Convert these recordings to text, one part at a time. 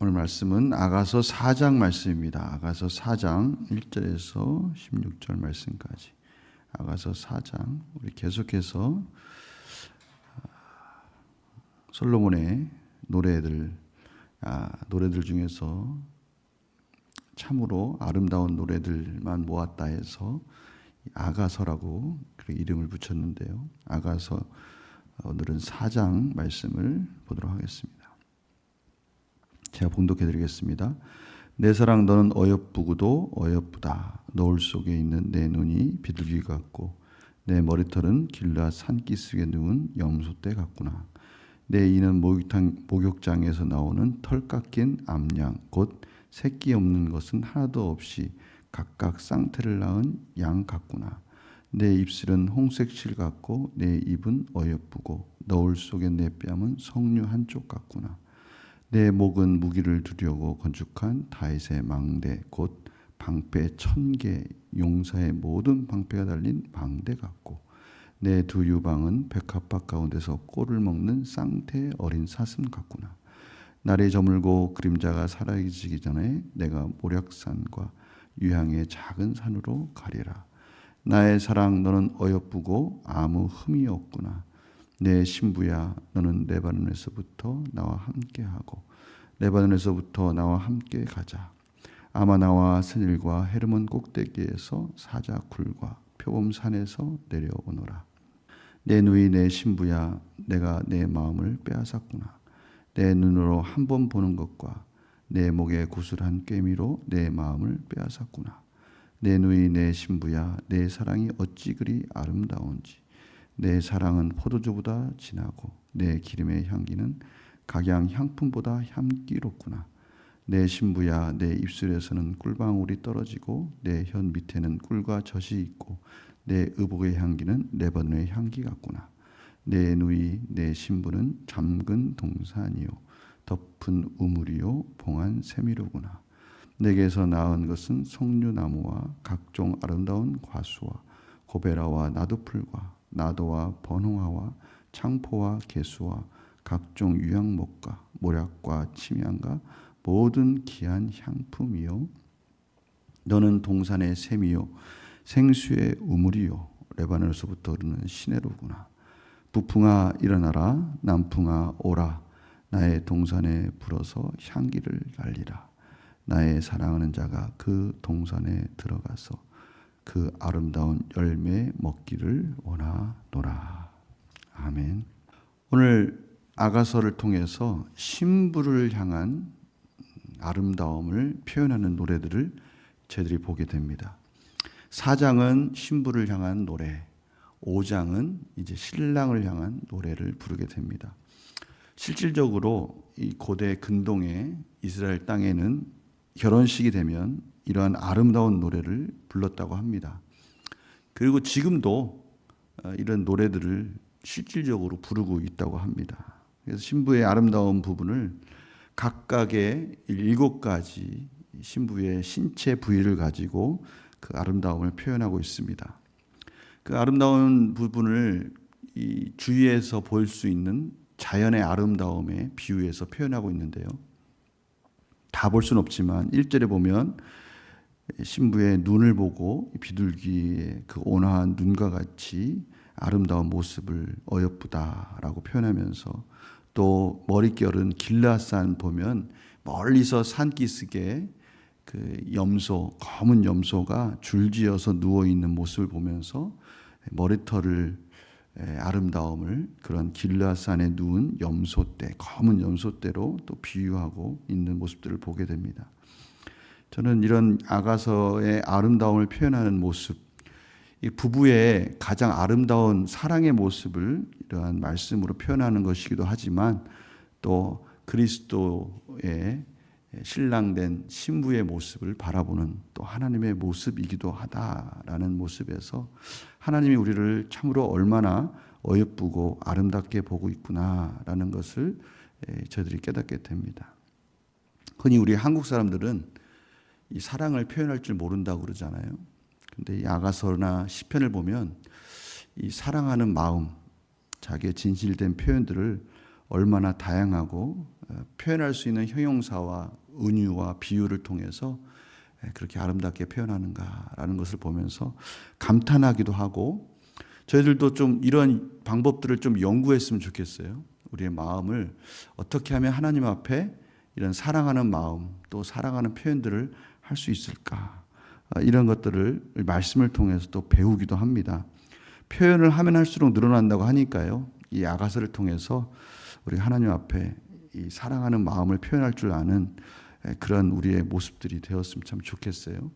오늘 말씀은 아가서 4장 말씀입니다. 아가서 4장 1절에서 16절 말씀까지. 아가서 4장 우리 계속해서 아, 솔로몬의 노래들 아, 노래들 중에서 참으로 아름다운 노래들만 모았다 해서 아가서라고 그 이름을 붙였는데요. 아가서 오늘은 4장 말씀을 보도록 하겠습니다. 제가 봉독해 드리겠습니다. 내 사랑 너는 어여쁘고도 어여쁘다. 노을 속에 있는 내 눈이 비둘기 같고 내 머리털은 길라 산기슭에 누운 염소떼 같구나. 내 이는 목욕탕, 목욕장에서 나오는 털 깎인 암양 곧 새끼 없는 것은 하나도 없이 각각 쌍태를 낳은 양 같구나. 내 입술은 홍색 실 같고 내 입은 어여쁘고 너울 속의 내 뺨은 석류 한쪽 같구나. 내 목은 무기를 두려고 건축한 다윗의 망대 곧 방패 천 개 용사의 모든 방패가 달린 방대 같고 내 두 유방은 백합밭 가운데서 꼴을 먹는 쌍태 어린 사슴 같구나. 날이 저물고 그림자가 사라지기 전에 내가 모략산과 유향의 작은 산으로 가리라. 나의 사랑 너는 어여쁘고 아무 흠이 없구나. 내 신부야 너는 레바논에서부터 나와 함께하고 레바논에서부터 나와 함께 가자. 아마나와 스닐과 헤르몬 꼭대기에서 사자 굴과 표범 산에서 내려오노라. 내 누이 내 신부야 내가 내 마음을 빼앗았구나. 내 눈으로 한 번 보는 것과 내 목에 구슬한 꿰미로 내 마음을 빼앗았구나. 내 누이 내 신부야 내 사랑이 어찌 그리 아름다운지 내 사랑은 포도주보다 진하고 내 기름의 향기는 각양 향품보다 향기롭구나. 내 신부야 내 입술에서는 꿀방울이 떨어지고 내 현 밑에는 꿀과 젖이 있고 내 의복의 향기는 레바논의 향기 같구나. 내 누이 내 신부는 잠근 동산이요 덮은 우물이요 봉한 세미로구나. 내게서 나은 것은 석류나무와 각종 아름다운 과수와 고베라와 나도풀과 나도와 번홍화와 창포와 개수와 각종 유향목과 모략과 침향과 모든 귀한 향품이요. 너는 동산의 샘이요. 생수의 우물이요. 레바논에서부터 흐르는 시내로구나. 북풍아 일어나라. 남풍아 오라. 나의 동산에 불어서 향기를 날리라. 나의 사랑하는 자가 그 동산에 들어가서 그 아름다운 열매 먹기를 원하노라. 아멘. 오늘 아가서를 통해서 신부를 향한 아름다움을 표현하는 노래들을 저희들이 보게 됩니다. 4장은 신부를 향한 노래, 5장은 이제 신랑을 향한 노래를 부르게 됩니다. 실질적으로 이 고대 근동의 이스라엘 땅에는 결혼식이 되면 이러한 아름다운 노래를 불렀다고 합니다. 그리고 지금도 어, 이런 노래들을 실질적으로 부르고 있다고 합니다. 그래서 신부의 아름다운 부분을 각각의 일곱 가지 신부의 신체 부위를 가지고 그 아름다움을 표현하고 있습니다. 그 아름다운 부분을 이 주위에서 볼 수 있는 자연의 아름다움에 비유해서 표현하고 있는데요. 다 볼 수는 없지만 1절에 보면 신부의 눈을 보고 비둘기의 그 온화한 눈과 같이 아름다운 모습을 어여쁘다라고 표현하면서 또 머릿결은 길라산 보면 멀리서 산기슭에 그 염소 검은 염소가 줄지어서 누워 있는 모습을 보면서 머리털을 아름다움을 그런 길라산에 누운 염소떼 검은 염소떼로 또 비유하고 있는 모습들을 보게 됩니다. 저는 이런 아가서의 아름다움을 표현하는 모습, 이 부부의 가장 아름다운 사랑의 모습을 이러한 말씀으로 표현하는 것이기도 하지만 또 그리스도의 신랑된 신부의 모습을 바라보는 또 하나님의 모습이기도 하다라는 모습에서 하나님이 우리를 참으로 얼마나 어여쁘고 아름답게 보고 있구나라는 것을 저희들이 깨닫게 됩니다. 흔히 우리 한국 사람들은 이 사랑을 표현할 줄 모른다고 그러잖아요. 근데 이 아가서나 시편을 보면 이 사랑하는 마음, 자기의 진실된 표현들을 얼마나 다양하고 어, 표현할 수 있는 형용사와 은유와 비유를 통해서 예, 그렇게 아름답게 표현하는가라는 것을 보면서 감탄하기도 하고 저희들도 좀 이런 방법들을 좀 연구했으면 좋겠어요. 우리의 마음을 어떻게 하면 하나님 앞에 이런 사랑하는 마음 또 사랑하는 표현들을 할 수 있을까 아, 이런 것들을 말씀을 통해서 또 배우기도 합니다. 표현을 하면 할수록 늘어난다고 하니까요. 이 아가서를 통해서 우리 하나님 앞에 이 사랑하는 마음을 표현할 줄 아는 그런 우리의 모습들이 되었으면 참 좋겠어요.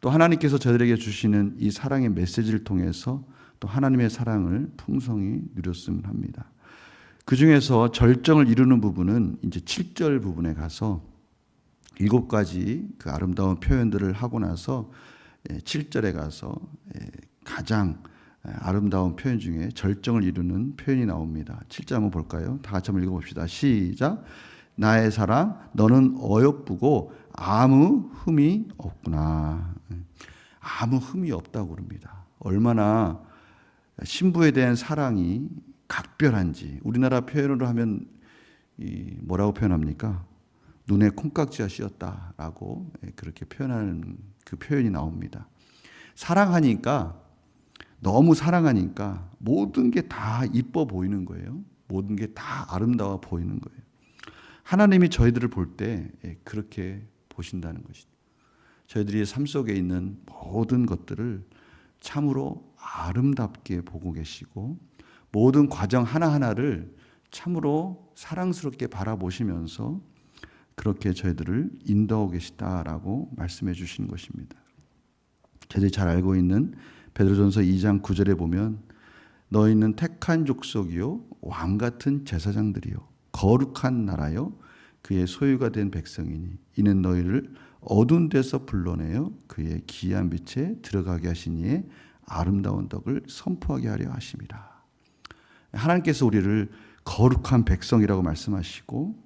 또 하나님께서 저들에게 주시는 이 사랑의 메시지를 통해서 또 하나님의 사랑을 풍성히 누렸으면 합니다. 그 중에서 절정을 이루는 부분은 이제 7절 부분에 가서 일곱 가지 그 아름다운 표현들을 하고 나서 7절에 가서 가장 아름다운 표현 중에 절정을 이루는 표현이 나옵니다. 7절 한번 볼까요? 다 같이 한번 읽어봅시다. 시작. 나의 사랑, 너는 어여쁘고 아무 흠이 없구나. 아무 흠이 없다고 그럽니다. 얼마나 신부에 대한 사랑이 각별한지 우리나라 표현으로 하면 이 뭐라고 표현합니까? 눈에 콩깍지가 씌었다라고 그렇게 표현하는 그 표현이 나옵니다. 사랑하니까 너무 사랑하니까 모든 게 다 이뻐 보이는 거예요. 모든 게 다 아름다워 보이는 거예요. 하나님이 저희들을 볼 때 그렇게 보신다는 것이죠. 저희들이 삶 속에 있는 모든 것들을 참으로 아름답게 보고 계시고 모든 과정 하나하나를 참으로 사랑스럽게 바라보시면서 그렇게 저희들을 인도하고 계시다라고 말씀해 주신 것입니다. 저희들이 잘 알고 있는 베드로전서 2장 9절에 보면 너희는 택한 족속이요 왕 같은 제사장들이요 거룩한 나라요 그의 소유가 된 백성이니 이는 너희를 어두운 데서 불러내어 그의 기이한 빛에 들어가게 하시니에 아름다운 덕을 선포하게 하려 하심이라. 하나님께서 우리를 거룩한 백성이라고 말씀하시고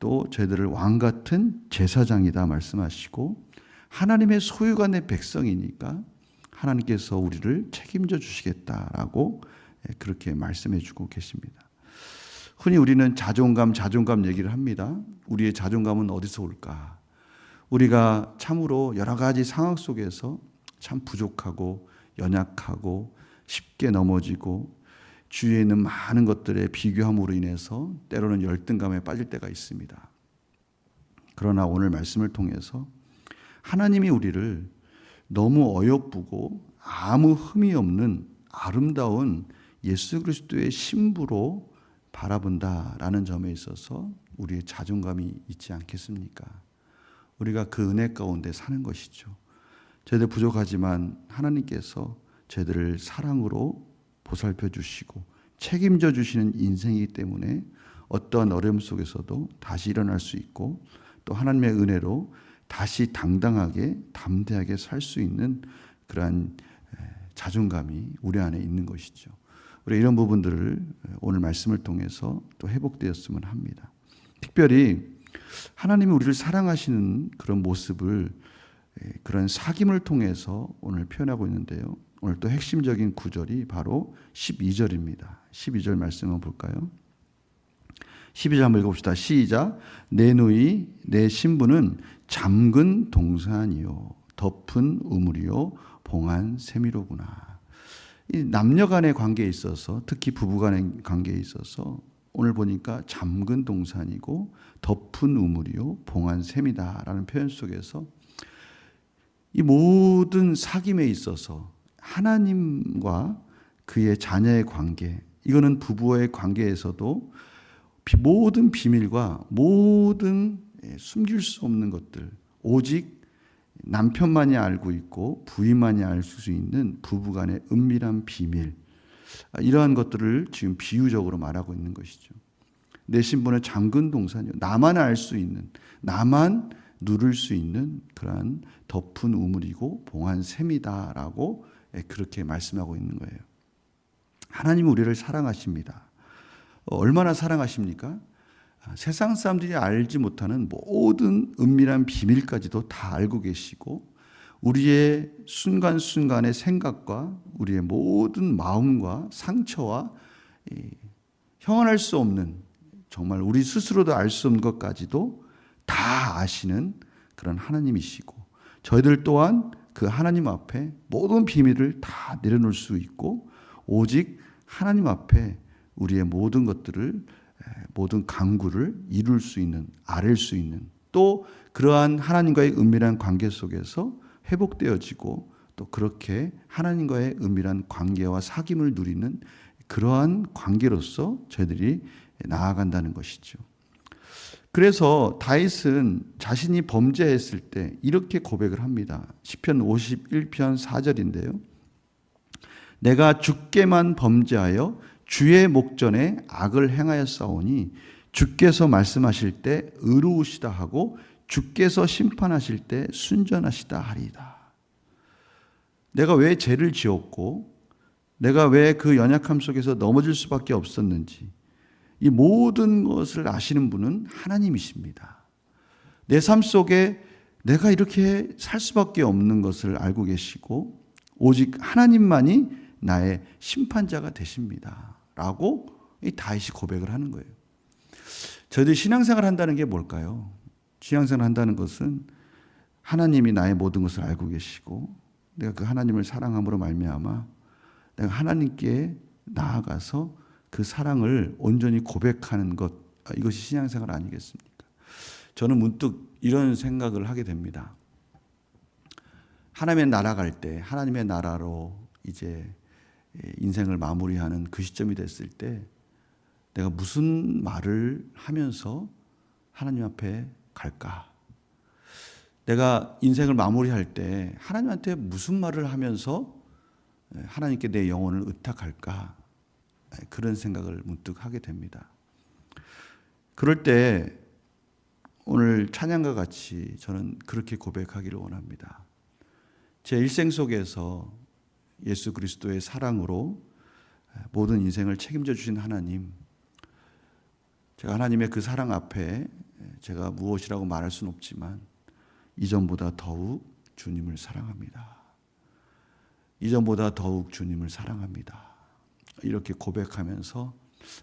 또 저희들을 왕 같은 제사장이다 말씀하시고 하나님의 소유가 내 백성이니까 하나님께서 우리를 책임져 주시겠다라고 예, 그렇게 말씀해 주고 계십니다. 흔히 우리는 자존감, 자존감 얘기를 합니다. 우리의 자존감은 어디서 올까? 우리가 참으로 여러 가지 상황 속에서 참 부족하고 연약하고 쉽게 넘어지고 주위에 있는 많은 것들의 비교함으로 인해서 때로는 열등감에 빠질 때가 있습니다. 그러나 오늘 말씀을 통해서 하나님이 우리를 너무 어여쁘고 아무 흠이 없는 아름다운 예수 그리스도의 신부로 바라본다라는 점에 있어서 우리의 자존감이 있지 않겠습니까? 우리가 그 은혜 가운데 사는 것이죠. 저희들 부족하지만 하나님께서 저희들을 사랑으로 보살펴 주시고 책임져 주시는 인생이기 때문에 어떠한 어려움 속에서도 다시 일어날 수 있고 또 하나님의 은혜로 다시 당당하게 담대하게 살 수 있는 그러한 자존감이 우리 안에 있는 것이죠. 우리 이런 부분들을 오늘 말씀을 통해서 또 회복되었으면 합니다. 특별히 하나님이 우리를 사랑하시는 그런 모습을 그런 사귐을 통해서 오늘 표현하고 있는데요. 오늘 또 핵심적인 구절이 바로 12절입니다. 12절 말씀 한번 볼까요? 12절 한번 읽어봅시다. 시작. 내 누이, 내 신부는 잠근 동산이요. 덮은 우물이요. 봉한 세미로구나. 이 남녀 간의 관계에 있어서 특히 부부 간의 관계에 있어서 오늘 보니까 잠근 동산이고 덮은 우물이요. 봉한 셈이다라는 표현 속에서 이 모든 사귐에 있어서 하나님과 그의 자녀의 관계, 이거는 부부의 관계에서도 모든 비밀과 모든 예, 숨길 수 없는 것들, 오직 남편만이 알고 있고 부인만이 알 수 있는 부부 간의 은밀한 비밀, 아, 이러한 것들을 지금 비유적으로 말하고 있는 것이죠. 내 신분은 잠근 동산이요. 나만 알 수 있는, 나만 누를 수 있는 그러한 덮은 우물이고 봉한 셈이다라고 예, 그렇게 말씀하고 있는 거예요. 하나님 우리를 사랑하십니다. 얼마나 사랑하십니까? 아, 세상 사람들이 알지 못하는 모든 은밀한 비밀까지도 다 알고 계시고 우리의 순간순간의 생각과 우리의 모든 마음과 상처와 형언할 수 없는 정말 우리 스스로도 알 수 없는 것까지도 다 아시는 그런 하나님이시고 저희들 또한 그 하나님 앞에 모든 비밀을 다 내려놓을 수 있고 오직 하나님 앞에 우리의 모든 것들을 모든 강구를 이룰 수 있는 아랠 수 있는 또 그러한 하나님과의 은밀한 관계 속에서 회복되어지고 또 그렇게 하나님과의 은밀한 관계와 사귐을 누리는 그러한 관계로서 저희들이 나아간다는 것이죠. 그래서 다윗은 자신이 범죄했을 때 이렇게 고백을 합니다. 시편 51편 4절인데요. 내가 주께만 범죄하여 주의 목전에 악을 행하였사오니 주께서 말씀하실 때 의로우시다 하고 주께서 심판하실 때 순전하시다 하리이다. 내가 왜 죄를 지었고 내가 왜 그 연약함 속에서 넘어질 수밖에 없었는지 이 모든 것을 아시는 분은 하나님이십니다. 내 삶 속에 내가 이렇게 살 수밖에 없는 것을 알고 계시고 오직 하나님만이 나의 심판자가 되십니다. 라고 이 다윗이 고백을 하는 거예요. 저희들 신앙생활 한다는 게 뭘까요? 신앙생활 한다는 것은 하나님이 나의 모든 것을 알고 계시고 내가 그 하나님을 사랑함으로 말미암아 내가 하나님께 나아가서 그 사랑을 온전히 고백하는 것 아, 이것이 신앙생활 아니겠습니까? 저는 문득 이런 생각을 하게 됩니다. 하나님의 나라 갈 때 하나님의 나라로 이제 인생을 마무리하는 그 시점이 됐을 때 내가 무슨 말을 하면서 하나님 앞에 갈까? 내가 인생을 마무리할 때 하나님한테 무슨 말을 하면서 하나님께 내 영혼을 의탁할까? 그런 생각을 문득 하게 됩니다. 그럴 때 오늘 찬양과 같이 저는 그렇게 고백하기를 원합니다. 제 일생 속에서 예수 그리스도의 사랑으로 모든 인생을 책임져 주신 하나님, 제가 하나님의 그 사랑 앞에 제가 무엇이라고 말할 수는 없지만 이전보다 더욱 주님을 사랑합니다. 이전보다 더욱 주님을 사랑합니다. 이렇게 고백하면서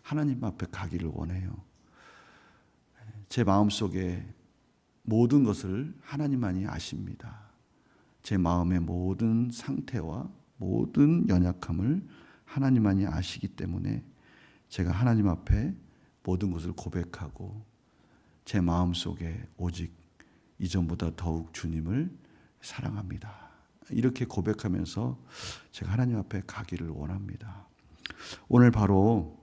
하나님 앞에 가기를 원해요. 제 마음 속에 모든 것을 하나님만이 아십니다. 제 마음의 모든 상태와 모든 연약함을 하나님만이 아시기 때문에 제가 하나님 앞에 모든 것을 고백하고 제 마음 속에 오직 이전보다 더욱 주님을 사랑합니다. 이렇게 고백하면서 제가 하나님 앞에 가기를 원합니다. 오늘 바로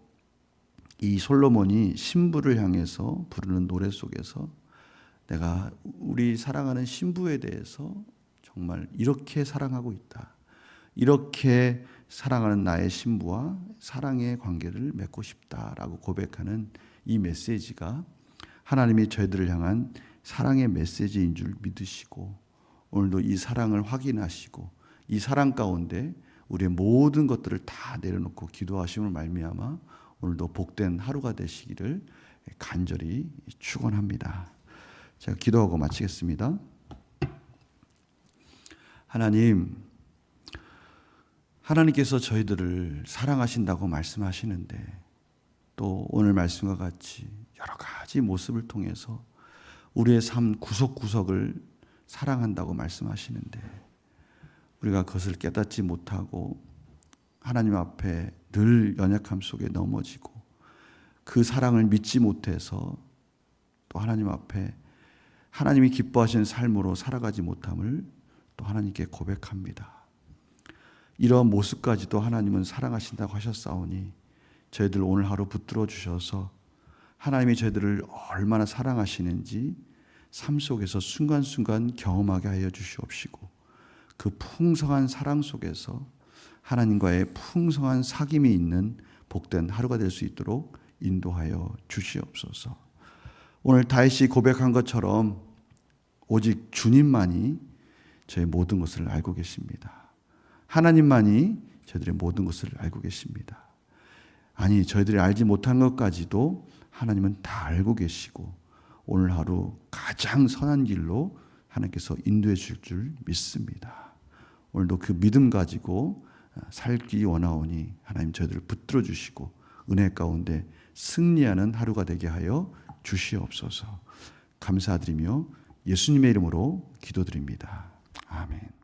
이 솔로몬이 신부를 향해서 부르는 노래 속에서 내가 우리 사랑하는 신부에 대해서 정말 이렇게 사랑하고 있다. 이렇게 사랑하는 나의 신부와 사랑의 관계를 맺고 싶다라고 고백하는 이 메시지가 하나님이 저희들을 향한 사랑의 메시지인 줄 믿으시고 오늘도 이 사랑을 확인하시고 이 사랑 가운데 우리의 모든 것들을 다 내려놓고 기도하심을 말미암아 오늘도 복된 하루가 되시기를 간절히 축원합니다. 제가 기도하고 마치겠습니다. 하나님 하나님께서 저희들을 사랑하신다고 말씀하시는데 또 오늘 말씀과 같이 여러 가지 모습을 통해서 우리의 삶 구석구석을 사랑한다고 말씀하시는데 우리가 그것을 깨닫지 못하고 하나님 앞에 늘 연약함 속에 넘어지고 그 사랑을 믿지 못해서 또 하나님 앞에 하나님이 기뻐하시는 삶으로 살아가지 못함을 또 하나님께 고백합니다. 이러한 모습까지도 하나님은 사랑하신다고 하셨사오니 저희들 오늘 하루 붙들어 주셔서 하나님이 저희들을 얼마나 사랑하시는지 삶 속에서 순간순간 경험하게 하여 주시옵시고 그 풍성한 사랑 속에서 하나님과의 풍성한 사귐이 있는 복된 하루가 될 수 있도록 인도하여 주시옵소서. 오늘 다윗이 고백한 것처럼 오직 주님만이 저의 모든 것을 알고 계십니다. 하나님만이 저희들의 모든 것을 알고 계십니다. 아니, 저희들이 알지 못한 것까지도 하나님은 다 알고 계시고 오늘 하루 가장 선한 길로 하나님께서 인도해 주실 줄 믿습니다. 오늘도 그 믿음 가지고 아, 살기 원하오니 하나님 저희들을 붙들어 주시고 은혜 가운데 승리하는 하루가 되게 하여 주시옵소서. 감사드리며 예수님의 이름으로 기도드립니다. 아멘.